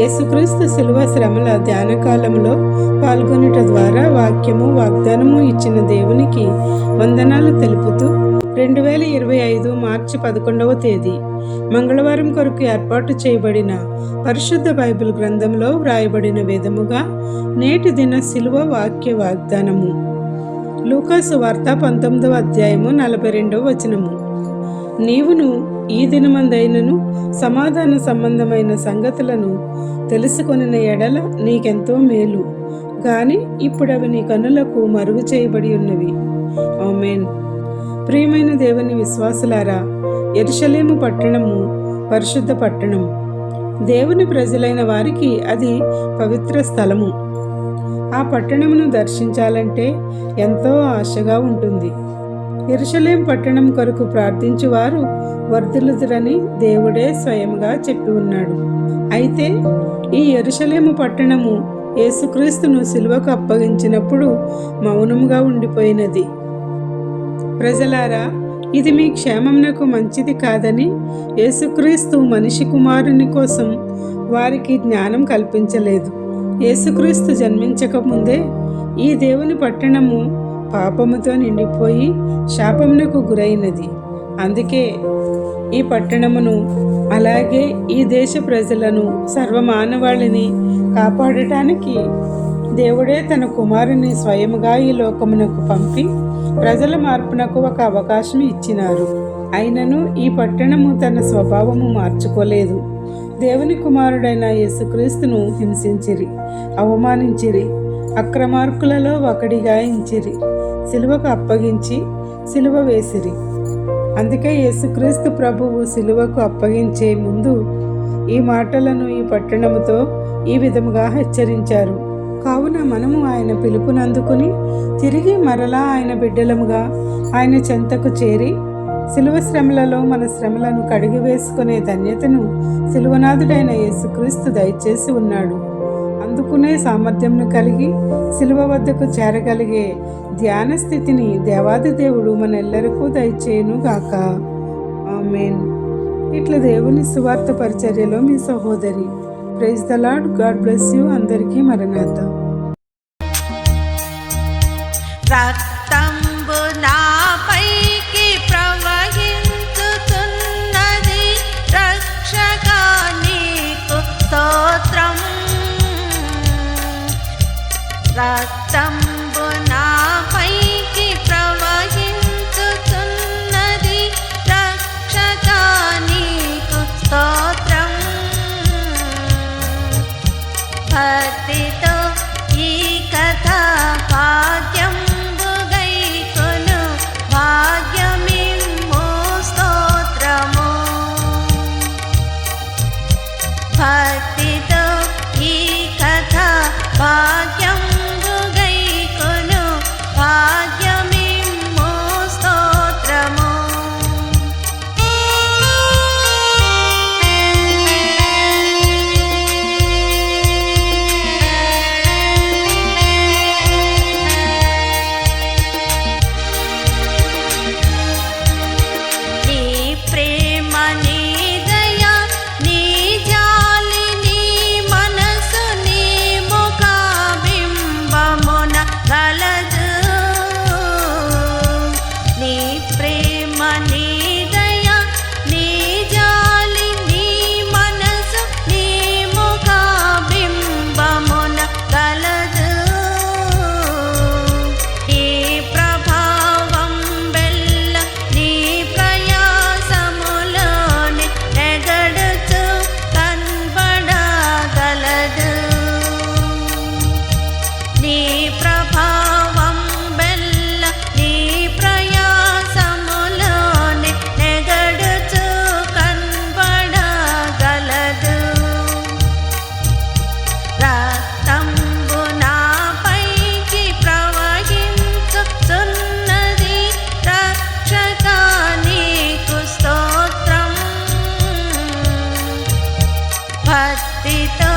యేసుక్రీస్తు శిలువ శ్రమల ధ్యానకాలంలో పాల్గొనుట ద్వారా వాక్యము వాగ్దానము ఇచ్చిన దేవునికి వందనాలు తెలుపుతూ రెండు వేల ఇరవై ఐదు మార్చి పదకొండవ తేదీ మంగళవారం కొరకు ఏర్పాటు చేయబడిన పరిశుద్ధ బైబిల్ గ్రంథంలో వ్రాయబడిన విధముగా నేటి దిన శిలువ వాక్య వాగ్దానము. లూకాసు వార్త పంతొమ్మిదవ అధ్యాయము నలభై రెండవ వచనము. నీవును ఈ దినమందైనను సమాధాన సంబంధమైన సంగతులను తెలుసుకొనిన ఎడల నీకెంతో మేలు. కానీ ఇప్పుడు అవి నీ కనులకు మరుగు చేయబడి ఉన్నవి. ఆమెన్. ప్రియమైన దేవుని విశ్వాసులారా ఎరుషలేము పట్టణము పరిశుద్ధ పట్టణం. దేవుని ప్రజలైన వారికి అది పవిత్ర స్థలము. ఆ పట్టణమును దర్శించాలంటే ఎంతో ఆశగా ఉంటుంది. ఎరుషలేం పట్టణం కొరకు ప్రార్థించువారు వర్ధిల్లుదురని దేవుడే స్వయంగా చెప్పి ఉన్నాడు. అయితే ఈ ఎరుషలేము పట్టణము యేసుక్రీస్తును సిలువకు అప్పగించినప్పుడు మౌనంగా ఉండిపోయినది. ప్రజలారా ఇది మీ క్షేమమునకు మంచిది కాదని యేసుక్రీస్తు మనిషి కుమారుని కోసం వారికి జ్ఞానం కల్పించలేదు. యేసుక్రీస్తు జన్మించక ముందే ఈ దేవుని పట్టణము పాపముతో నిండిపోయి శాపమునకు గురైనది. అందుకే ఈ పట్టణమును అలాగే ఈ దేశ ప్రజలను సర్వమానవాళిని కాపాడటానికి దేవుడే తన కుమారుని స్వయముగా ఈ లోకమునకు పంపి ప్రజల మార్పునకు ఒక అవకాశం ఇచ్చినారు. అయినను ఈ పట్టణము తన స్వభావము మార్చుకోలేదు. దేవుని కుమారుడైన యేసుక్రీస్తును హింసించిరి అవమానించిరి అక్రమార్కులలో ఒకడిగా ఇంచిరి సిలువకు అప్పగించి సిలువ వేసిరి. అందుకే యేసుక్రీస్తు ప్రభువు సిలువకు అప్పగించే ముందు ఈ మాటలను ఈ పట్టణముతో ఈ విధముగా హెచ్చరించారు. కావున మనము ఆయన పిలుపునందుకుని తిరిగి మరలా ఆయన బిడ్డలముగా ఆయన చెంతకు చేరి సిలువ శ్రమలలో మన శ్రమలను కడిగి వేసుకునే ధన్యతను సిలువనాథుడైన యేసుక్రీస్తు దయచేసి ఉన్నాడు. అందుకునే సామర్థ్యంను కలిగి శిలువ వద్దకు చేరగలిగే ధ్యాన స్థితిని దేవాది దేవుడు మనెల్లరికూ దయచేయును గాక. ఆమెన్. ఇట్లా దేవుని సువార్త పరిచర్యలో మీ సహోదరి. Praise the Lord God bless you. అందరికీ మరణాత రక్తంబు నాపైకి ప్రవహించుతున్నది రక్షగా నీకు స్తోత్రం. భక్తితో ఈ కథ భాగ్యంబు భక్తితో ఈ కథ నీ స్తోత్రం భక్తితో